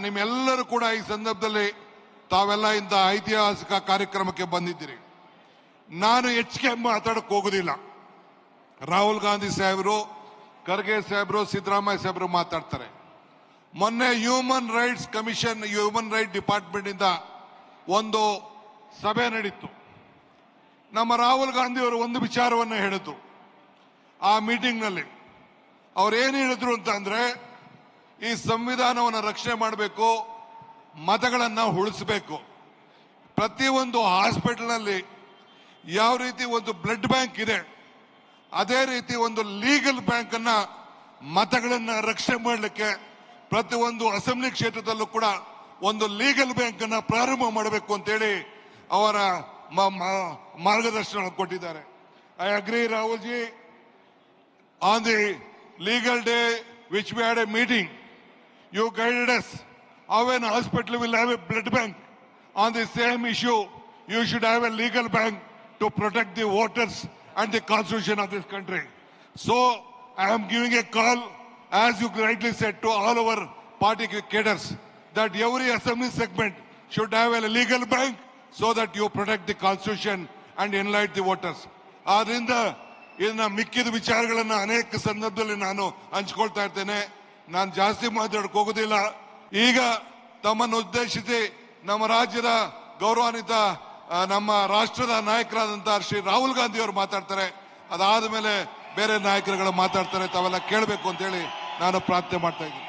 ನಿಮ್ಮೆಲ್ಲರೂ ಕೂಡ ಈ ಸಂದರ್ಭದಲ್ಲಿ ತಾವೆಲ್ಲ ಇಂಥ ಐತಿಹಾಸಿಕ ಕಾರ್ಯಕ್ರಮಕ್ಕೆ ಬಂದಿದ್ದೀರಿ. ನಾನು ಹೆಚ್ಚಿಗೆ ಮಾತಾಡಕ್ ಹೋಗುದಿಲ್ಲ. ರಾಹುಲ್ ಗಾಂಧಿ ಸಾಹೇಬರು, ಖರ್ಗೆ ಸಾಹೇಬರು, ಸಿದ್ದರಾಮಯ್ಯ ಸಾಹೇಬರು ಮಾತಾಡ್ತಾರೆ. ಮೊನ್ನೆ human rights commission human right department ಇಂದ ಒಂದು ಸಭೆ ನಡೀತು. ನಮ್ಮ ರಾಹುಲ್ ಗಾಂಧಿ ಅವರು ಒಂದು ವಿಚಾರವನ್ನು ಹೇಳಿದ್ರು. ಆ ಮೀಟಿಂಗ್ನಲ್ಲಿ. ಅವ್ರು ಏನ್ ಹೇಳಿದ್ರು ಅಂತ ಅಂದ್ರೆ ಈ ಸಂವಿಧಾನವನ್ನು ರಕ್ಷಣೆ ಮಾಡಬೇಕು ಮತಗಳನ್ನು ಉಳಿಸಬೇಕು. ಪ್ರತಿಯೊಂದು ಹಾಸ್ಪಿಟಲ್ನಲ್ಲಿ ಯಾವ ರೀತಿ ಒಂದು ಬ್ಲಡ್ ಬ್ಯಾಂಕ್ ಇದೆ ಅದೇ ರೀತಿ ಒಂದು ಲೀಗಲ್ ಬ್ಯಾಂಕ್ ಅನ್ನ ಮತಗಳನ್ನ ರಕ್ಷಣೆ ಮಾಡಲಿಕ್ಕೆ ಪ್ರತಿಯೊಂದು ಅಸೆಂಬ್ಲಿ ಕ್ಷೇತ್ರದಲ್ಲೂ ಕೂಡ ಒಂದು ಲೀಗಲ್ ಬ್ಯಾಂಕ್ ಅನ್ನ ಪ್ರಾರಂಭ ಮಾಡಬೇಕು ಅಂತೇಳಿ ಅವರ ಮಾರ್ಗದರ್ಶನ ಕೊಟ್ಟಿದ್ದಾರೆ. I agree Rahul ji on the legal day which we had a meeting, you guided us how an hospital will have a blood bank. On the same issue, you should have a legal bank to protect the voters and the constitution of this country. So I am giving a call, as you rightly said, to all our party cadres that every assembly segment should have a legal bank so that you protect the constitution and enlighten the voters. ಆದ್ರಿಂದ ಇದನ್ನ ಮಿಕ್ಕಿದ ವಿಚಾರಗಳನ್ನು ಅನೇಕ ಸಂದರ್ಭದಲ್ಲಿ ನಾನು ಹಂಚ್ಕೊಳ್ತಾ ಇರ್ತೇನೆ ನಾನು ಜಾಸ್ತಿ ಮಾತಾಡಕ್ ಹೋಗುದಿಲ್ಲ. ಈಗ ತಮ್ಮನ್ನು ಉದ್ದೇಶಿಸಿ ನಮ್ಮ ರಾಜ್ಯದ ಗೌರವಾನ್ವಿತ ನಮ್ಮ ರಾಷ್ಟ್ರದ ನಾಯಕರಾದಂತಹ ಶ್ರೀ ರಾಹುಲ್ ಗಾಂಧಿ ಅವರು ಮಾತಾಡ್ತಾರೆ. ಅದಾದ ಮೇಲೆ ಬೇರೆ ನಾಯಕರುಗಳು ಮಾತಾಡ್ತಾರೆ. ತಾವೆಲ್ಲ ಕೇಳಬೇಕು ಅಂತ ಹೇಳಿ ನಾನು ಪ್ರಾರ್ಥನೆ ಮಾಡ್ತಾ ಇದ್ದೀನಿ.